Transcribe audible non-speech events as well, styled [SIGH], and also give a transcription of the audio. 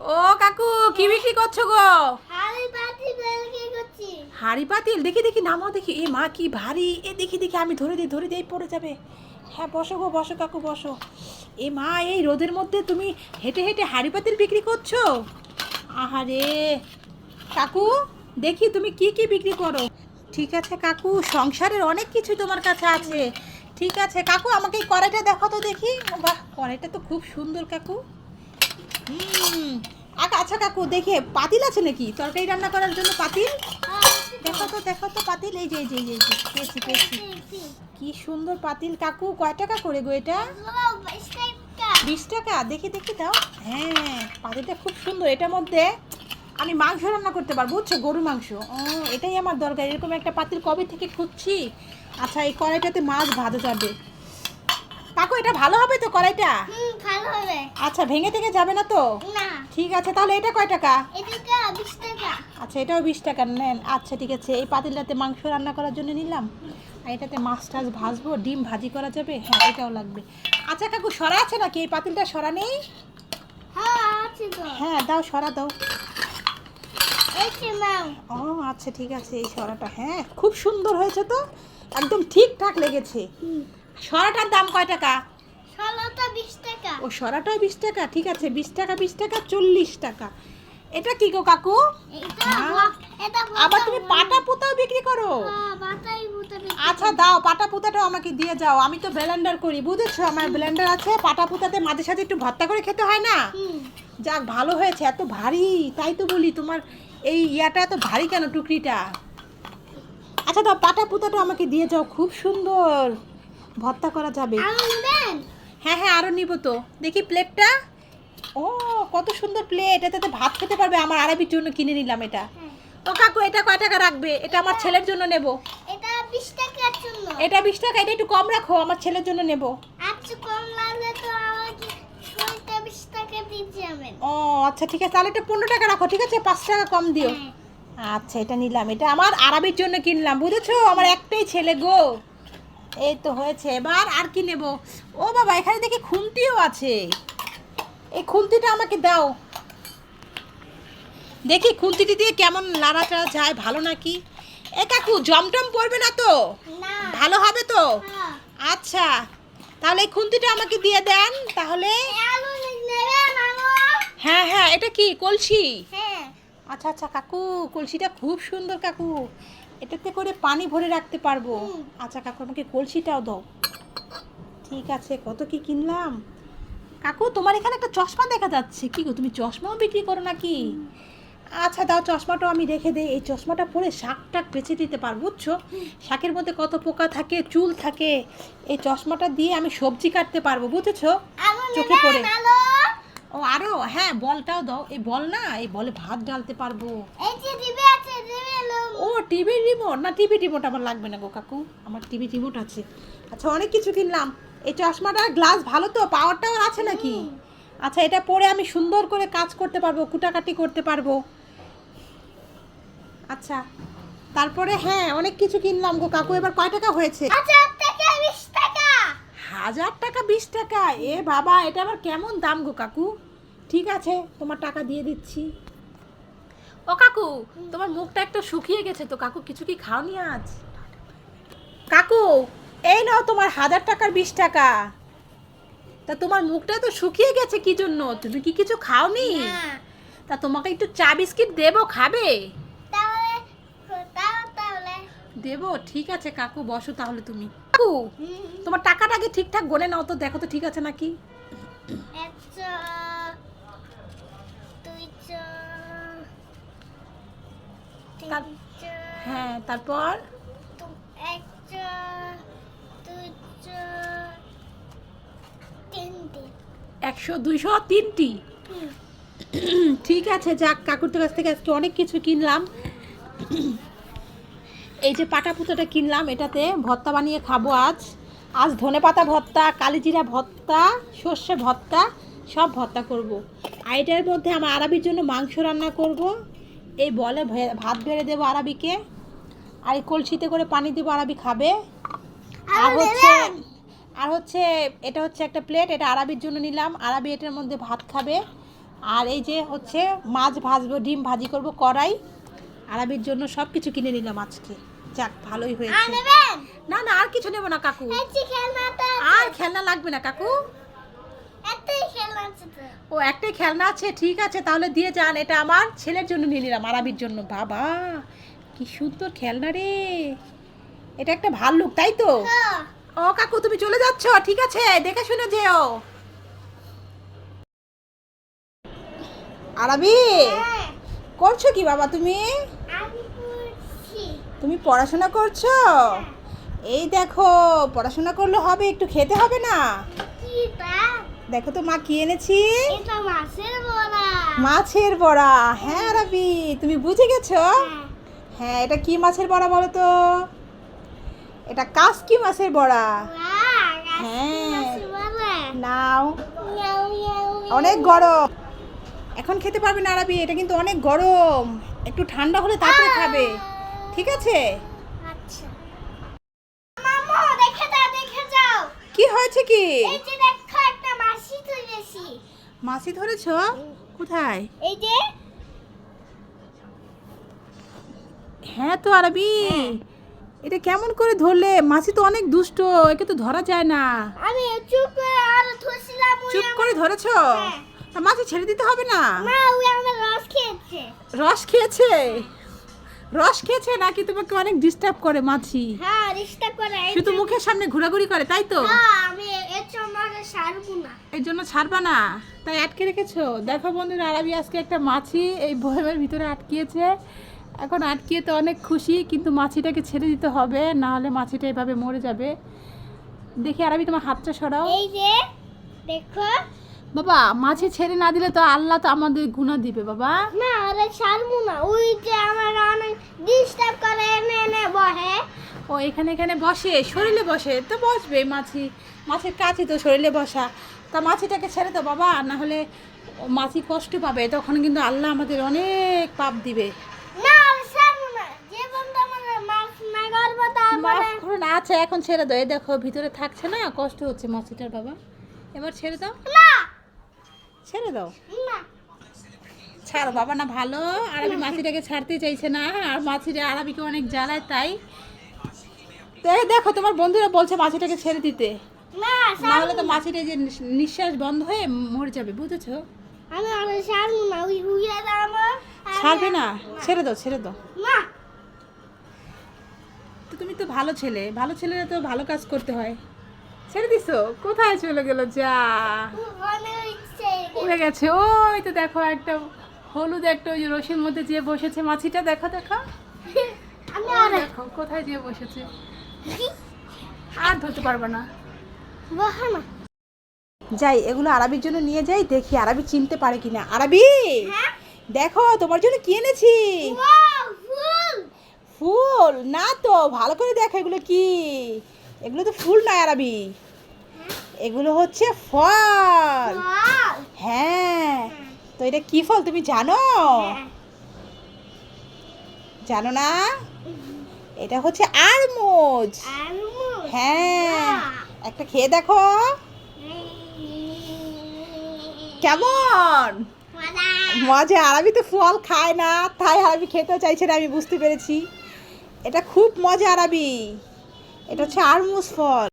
ও কাকু কি বিক্রি করছ গো? হাড়ি পাতিল দেখি দেখি নামাও দেখি। এ মা কি ভারী। এ দেখি দেখি আমি ধরে দিই ধরে দিই পড়ে যাবে। হ্যাঁ বসো গো বসো কাকু বসো। এ মা এই রোদের মধ্যে তুমি হেঁটে হেঁটে হাড়ি পাতিল বিক্রি করছ? আহারে! কাকু দেখি তুমি কি কি বিক্রি করো? ঠিক আছে কাকু সংসারের অনেক কিছু তোমার কাছে আছে। ঠিক আছে কাকু আমাকে এই কড়াইটা দেখো তো দেখি। বাহ কড়াইটা তো খুব সুন্দর কাকু। হুম আচ্ছা কাকু দেখে পাতিল আছে নাকি? তরকারি রান্না করার জন্য পাতিল? দেখো তো দেখো তো পাতিল এই যে এই যে এই যে, এই যে, পেয়েছি পেয়েছি। কি সুন্দর পাতিল কাকু কয় টাকা করে গো এটা? বিশ টাকা দেখি দেখি দাও। হ্যাঁ পাতিলটা খুব সুন্দর এটার মধ্যে আমি মাংস রান্না করতে পারব বুঝছ? গরু মাংস। ও এটাই আমার দরকার। এরকম একটা পাতিল কবে থেকে খুঁজছি? আচ্ছা এই কড়াইটাতে মাছ ভাজা যাবে। কাকু এটা ভালো হবে তো কড়াইটা? ভালো হবে। আচ্ছা ভেঙে থেকে যাবে না তো? না। ঠিক আছে তাহলে এটা কয় টাকা। আচ্ছা এটাও বিশ টাকা। নেন আচ্ছা ঠিক আছে। এই পাতিলটাতে মাংস রান্না করার জন্য নিলাম। আর এটাতে মাছ টাছ ভাজবো ডিম ভাজি করা যাবে? হ্যাঁ এটাও লাগবে। আচ্ছা কাকু সরা আছে নাকি? এই পাতিলটা সরা নেই? হ্যাঁ আছে তো। হ্যাঁ দাও সরা দাও। ও আচ্ছা ঠিক আছে এই সরাটা হ্যাঁ খুব সুন্দর হয়েছে তো একদম ঠিকঠাক লেগেছে। সরাটার দাম কয় টাকা? টাকা। ও সরাটাও বিশ টাকা ঠিক আছে বিশ টাকা বিশ টাকা চল্লিশ টাকা। এটা কি গো কাকু? হ্যাঁ। আবার তুমি পাটা পোতাও বিক্রি করো? আচ্ছা দাও পাটা পুতাটাও আমাকে দিয়ে যাও আমি তো ব্লেন্ডার করি বুঝেছ? আমার ব্লেন্ডার আছে পাটা পুতাতে মাঝে সাথে একটু ভর্তা করে খেতে হয় না? যাক ভালো হয়েছে এত ভারী তাই তো বলি তোমার এই ইয়াটা এত ভারী কেন টুকরিটা? আচ্ছা দাও পাটা পুতাটা আমাকে দিয়ে যাও খুব সুন্দর। ভর্তা করা যাবে। হ্যাঁ হ্যাঁ আরও নিব তো। দেখি প্লেটটা। ও কত সুন্দর প্লেট এটাতে ভাত খেতে পারবে আমার আরবির জন্য কিনে নিলাম এটা। হ্যাঁ। ও কাকু এটা কয় টাকা রাখবে? এটা আমার ছেলের জন্য নেব। এটা বিশ টাকার জন্য। এটা বিশ টাকা এটা একটু কম রাখো আমার ছেলের জন্য নেব। আচ্ছা কম লাগলে তো আমাকে ছয়টা বিশ টাকা দিয়ে যাবেন। ও আচ্ছা ঠিক আছে। তাহলে এটা পনেরো টাকা রাখো ঠিক আছে? পাঁচ টাকা কম দিও। হ্যাঁ। আচ্ছা এটা নিলাম। এটা আমার জন্য কিনলাম বুঝেছ? আমার একটাই ছেলে গো। এই তো হয়েছে। এবার আর কি নেব? ও বাবা এখানে দেখি খুন্তিও আছে। এই খুন্তিটা আমাকে দাও। দেখি খুন্তিটি দিয়ে কেমন লাড়াটা যায় ভালো নাকি? এ কাকু জমটম পড়বে না তো? ভালো হবে তো? হ্যাঁ। আচ্ছা তাহলে এই খুন্তিটা আমাকে দিয়ে দেন তাহলে হ্যাঁ হ্যাঁ এটা কি? কলসি? হ্যাঁ। আচ্ছা আচ্ছা কাকু কলসিটা খুব সুন্দর কাকু। এটাতে করে পানি ভরে রাখতে পারব। আচ্ছা কাকু আমাকে কলসিটাও দাও। ঠিক আছে কত কি কিনলাম? কাকু তোমার এখানে একটা চশমা দেখা যাচ্ছে। কি গো তুমি চশমাও বিক্রি করো নাকি? আচ্ছা দাও চশমাটাও আমি রেখে দিই। এই চশমাটা পরে শাক টাক বেছে দিতে পারব বুঝছ? শাকের মধ্যে কত পোকা থাকে চুল থাকে এই চশমাটা দিয়ে আমি সবজি কাটতে পারব বুঝেছ? চোখে পড়ে। ও আরও হ্যাঁ বলটাও দাও। এই বল না এই বলে ভাত ডালতে পারব। ও টিভির রিমোট না টিভি রিমোট আমার লাগবে না গো কাকু। আমার টিভি রিমোট আছে। আচ্ছা অনেক কিছু কিনলাম। এই চশমাটার গ্লাস ভালো তো? পাওয়ার টাওয়ার আছে নাকি? আচ্ছা এটা পরে আমি সুন্দর করে কাজ করতে পারব কুটাকাটি করতে পারব। আচ্ছা তারপরে হ্যাঁ অনেক কিছু কিনলাম গো কাকু। এবার কয় টাকা হয়েছে? টাকা হাজার টাকা বিশ টাকা। এ বাবা এটা আবার কেমন দাম গো কাকু? ঠিক আছে তোমার টাকা দিয়ে দিচ্ছি। ও কাকু তোমার মুখটা একটু শুকিয়ে গেছে তো কাকু কিছু কি খাওনি আজ? কাকু এই নাও তোমার হাজার টাকার বিশ টাকা। তা তোমার মুখটা তো শুকিয়ে গেছে কি জন্য? তুমি কি কিছু খাওনি? তা তোমাকে একটু চা বিস্কিট দেবো খাবে? দেবো? ঠিক আছে, কাকু, বসো তাহলে তুমি। কাকু, তোমার টাকাটা আগে ঠিকঠাক গনে নাও তো, দেখো তো ঠিক আছে নাকি? হ্যাঁ তারপর? একশো দুইশো তিনটি। ঠিক আছে, যাক, কাকুর কাছ থেকে আজকে অনেক কিছু কিনলাম। এই যে পাটা পুতোটা কিনলাম এটাতে ভর্তা বানিয়ে খাব আজ। আজ ধনে পাতা ভর্তা কালিজিরা ভর্তা সর্ষে ভর্তা সব ভর্তা করব। আর এটার মধ্যে আমার আরবির জন্য মাংস রান্না করব। এই বলে ভে- ভাত বেড়ে দেবো আরবিকে। আর এই কলসিতে করে পানি দেবো আরবি খাবে। আর হচ্ছে আর হচ্ছে এটা হচ্ছে একটা প্লেট এটা আরবির জন্য নিলাম। আরবি এটার মধ্যে ভাত খাবে। আর এই যে হচ্ছে মাছ ভাজবো ডিম ভাজি করব কড়াই। আরবির জন্য সব কিছু কিনে নিলাম আজকে। যাক ভালোই হয়েছে। না না আর কিছু নেব না কাকু। আর খেলনা লাগবে না কাকু। ও একটাই খেলনা আছে ঠিক আছে তাহলে দিয়ে যান। এটা আমার ছেলের জন্য নিয়ে নিলাম আরাবির জন্য। বাবা কি সুন্দর খেলনা রে। এটা একটা ভাল্লুক তাই তো? হ্যাঁ। ও কাকু তুমি চলে যাচ্ছ ঠিক আছে দেখে শুনে যেও। আরাবি হ্যাঁ, করছ কি বাবা তুমি। তুমি পড়াশোনা করছ? এই দেখো পড়াশোনা করলে হবে একটু খেতে হবে না? দেখো তো মা কি এনেছি? মাছের বড়া। হ্যাঁ রাবি তুমি বুঝে গেছো? হ্যাঁ। হ্যাঁ এটা কি মাছের বড়া বলো তো? এটা কাসকি মাছের বড়া। হ্যাঁ। মাছের বড়া। নাও। অনেক গরম। এখন খেতে পারবে না রাবি এটা কিন্তু অনেক গরম। একটু ঠান্ডা হলে তারপরে খাবে। ঠিক আছে? আচ্ছা। মামু, দেখে যাও, দেখে যাও। কি হয়েছে কি? এই যে দেখো একটা মাছি ধরেছো। কোথায়? এই যে হ্যাঁ তো আরবি। এটা কেমন করে ধরলে? মাছি তো অনেক দুষ্ট একে তো ধরা যায় না। আমি চুপ করে আরও ধরছিলাম চুপ করে ধরেছো? হ্যাঁ। মাছি ছেড়ে দিতে হবে না? মা ওই আমার রস খেয়েছে। রস খেয়েছে? রস খেয়েছে নাকি তোমাকে অনেক ডিস্টার্ব করে মাছি হ্যাঁ রিস্তা করে শুধু মুখের সামনে ঘোরাঘুরি করে তাই তো? আমি এর জন্য ছাড়বো না। এই জন্য ছাড়বা না? তাই আটকে রেখেছো? দেখো বন্ধুরা আরবি আজকে একটা মাছি এই বয়েমের ভিতরে আটকিয়েছে। এখন আটকিয়ে তো অনেক খুশি কিন্তু মাছিটাকে ছেড়ে দিতে হবে না হলে মাছিটা এভাবে মরে যাবে। দেখি আরবি তোমার হাতটা সরাও। এই যে দেখো বাবা মাছি ছেড়ে না দিলে তো আল্লাহ তো আমাদের গুণা দিবে বাবা। না আরে ছাড়বো না ওই যে আমার অনেক ডিস্টার্ব করে এনে এনে বহে। ও এখানে এখানে বসে শরীরে বসে তো বসবে মাছি মাছের কাছে তো শরীরে বসা। তা মাছিটাকে ছেড়ে দাও বাবা না হলে মাছি কষ্ট পাবে তখন কিন্তু আল্লাহ আমাদের অনেক পাপ দিবে। আচ্ছা এখন ছেড়ে দাও এই দেখো ভিতরে থাকছে না কষ্ট হচ্ছে মাছিটার বাবা। এবার ছেড়ে দাও। না ছেড়ে দাও। ছাড়ো বাবা না ভালো। আরবি মাছিটাকে ছাড়তে চাইছে না। আর মাছিটা আরবিকে অনেক জ্বালায় তাই। দেখো তোমার বন্ধুরা বলছে মাছিটাকে ছেড়ে দিতে। না না হলে তো মাছিটা যে নিঃশ্বাস বন্ধ হয়ে মরে যাবে বুঝেছ? আমি ছাড়বো না ছেড়ে দাও ছেড়ে দাও। না। তো তুমি তো ভালো ছেলে। ভালো ছেলেরা তো ভালো কাজ করতে হয়। ছেড়ে দিছো? কোথায় চলে গেল যা? উড়ে গেছে। ওই তো দেখো একটা হলুদ একটা ওই যে রশির মধ্যে যে বসেছে মাছিটা দেখো দেখো। [LAUGHS] দেখো কোথায় যে বসেছে? আর ধরতে পারবে না। যাই এগুলো আরবির জন্য নিয়ে যাই দেখি আরবি চিনতে পারে কিনা। আরবি! হ্যাঁ। দেখো তোমার জন্য কি এনেছি? ফুল। ফুল? না তো ভালো করে দেখো এগুলো কি। এগুলো তো ফুল নয় আরবি। এগুলো হচ্ছে ফল। হ্যাঁ তো এটা কি ফল তুমি জানো? জানো না? এটা হচ্ছে আরমুজ। হ্যাঁ। একটা খেয়ে দেখো। কেমন? মজা। আরবি তো ফল খায় না তাই আরবি খেতে চাইছে না আমি বুঝতে পেরেছি। এটা খুব মজা আরবি। এটা হচ্ছে আরমুজ ফল।